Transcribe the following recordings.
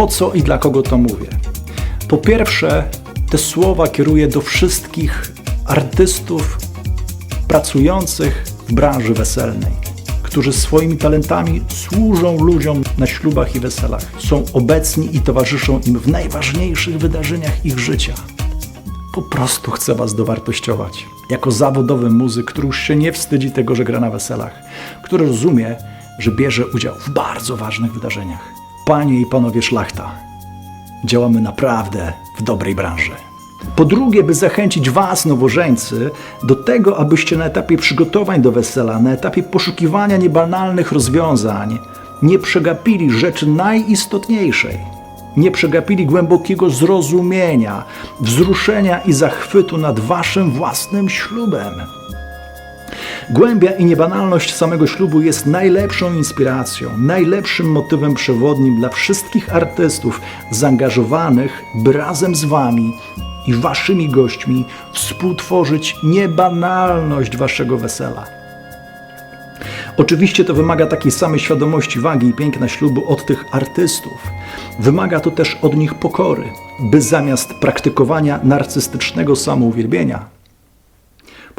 Po co i dla kogo to mówię? Po pierwsze, te słowa kieruję do wszystkich artystów pracujących w branży weselnej, którzy swoimi talentami służą ludziom na ślubach i weselach, są obecni i towarzyszą im w najważniejszych wydarzeniach ich życia. Po prostu chcę Was dowartościować. Jako zawodowy muzyk, który już się nie wstydzi tego, że gra na weselach, który rozumie, że bierze udział w bardzo ważnych wydarzeniach. Panie i panowie szlachta, działamy naprawdę w dobrej branży. Po drugie, by zachęcić Was, nowożeńcy, do tego, abyście na etapie przygotowań do wesela, na etapie poszukiwania niebanalnych rozwiązań, nie przegapili rzeczy najistotniejszej. Nie przegapili głębokiego zrozumienia, wzruszenia i zachwytu nad Waszym własnym ślubem. Głębia i niebanalność samego ślubu jest najlepszą inspiracją, najlepszym motywem przewodnim dla wszystkich artystów zaangażowanych, by razem z Wami i Waszymi gośćmi współtworzyć niebanalność Waszego wesela. Oczywiście to wymaga takiej samej świadomości wagi i piękna ślubu od tych artystów. Wymaga to też od nich pokory, by zamiast praktykowania narcystycznego samouwielbienia,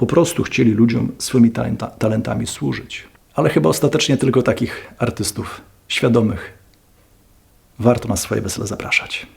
po prostu chcieli ludziom swoimi talenta, talentami służyć. Ale chyba ostatecznie tylko takich artystów świadomych warto na swoje wesele zapraszać.